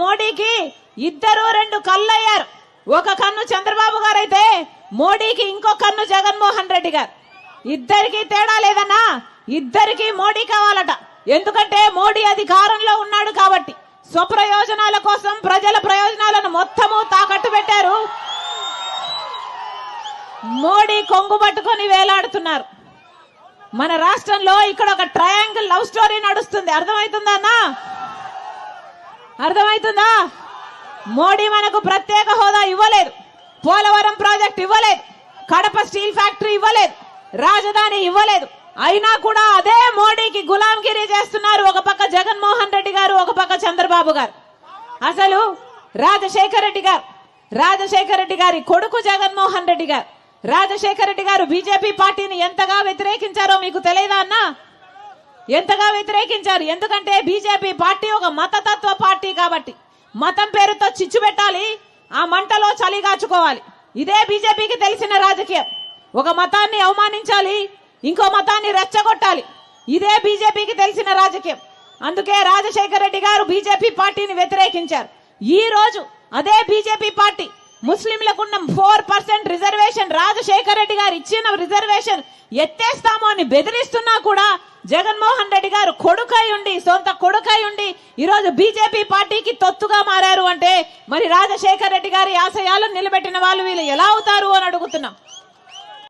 మోడీకి ఇద్దరు రెండు కళ్ళు అయ్యారు ఒక కన్ను చంద్రబాబు గారు అయితే మోడీకి ఇంకో కన్ను జగన్మోహన్ రెడ్డి గారు. ఇద్దరికి తేడా లేదన్నా ఇద్దరికి మోడీ కావాలట. ఎందుకంటే మోడీ అధికారంలో ఉన్నాడు కాబట్టి. స్వప్రయోజనాల కోసం ప్రజల ప్రయోజనాలను మొత్తము తాకట్టు పెట్టారు. మోడీ కొంగు పట్టుకొని వేలాడుతున్నారు. మన రాష్ట్రంలో ఇక్కడ ఒక ట్రయాంగిల్ లవ్ స్టోరీ నడుస్తుంది. అర్థమవుతుందన్నా అర్థమవుతుందా మోడీ మనకు ప్రత్యేక హోదా ఇవ్వలేదు. పోలవరం ప్రాజెక్ట్ ఇవ్వలేదు. కడప స్టీల్ ఫ్యాక్టరీ ఇవ్వలేదు. రాజధాని ఇవ్వలేదు. అయినా కూడా అదే మోడీకి గులాంగిరి చేస్తున్నారు ఒక పక్క జగన్మోహన్ రెడ్డి గారు ఒక పక్క చంద్రబాబు గారు. అసలు రాజశేఖర రెడ్డి గారు రాజశేఖర రెడ్డి గారి కొడుకు జగన్మోహన్ రెడ్డి గారు రాజశేఖర రెడ్డి గారు బీజేపీ పార్టీని ఎంతగా వ్యతిరేకించారో మీకు తెలియదా అన్నా? ఎంతగా వ్యతిరేకించారు? ఎందుకంటే బీజేపీ పార్టీ ఒక మతతత్వ పార్టీ కాబట్టి. మతం పేరుతో చిచ్చు పెట్టాలి ఆ మంటలో చలిగాచుకోవాలి ఇదే బీజేపీకి తెలిసిన రాజకీయం. ఒక మతాన్ని అవమానించాలి ఇంకో మతాన్ని రెచ్చగొట్టాలి. ఇదే బీజేపీకి తెలిసిన రాజకీయం. అందుకే రాజశేఖర రెడ్డి గారు బీజేపీ పార్టీని వ్యతిరేకించారు. ఈ రోజు అదే BJP party ముస్లింలకున్న four percent reservation Rajasekhara Reddy garu ఇచ్చిన రిజర్వేషన్ ఎత్తేస్తాము అని బెదిరిస్తున్నా కూడా జగన్మోహన్ రెడ్డి గారు కొడుకై ఉండి సొంత కొడుకై ఉండి ఈరోజు బీజేపీ పార్టీకి తొత్తుగా మారారు అంటే మరి రాజశేఖర్ రెడ్డి గారి ఆశయాలను నిలబెట్టిన వాళ్ళు వీళ్ళు ఎలా అవుతారు అని అడుగుతున్నాం.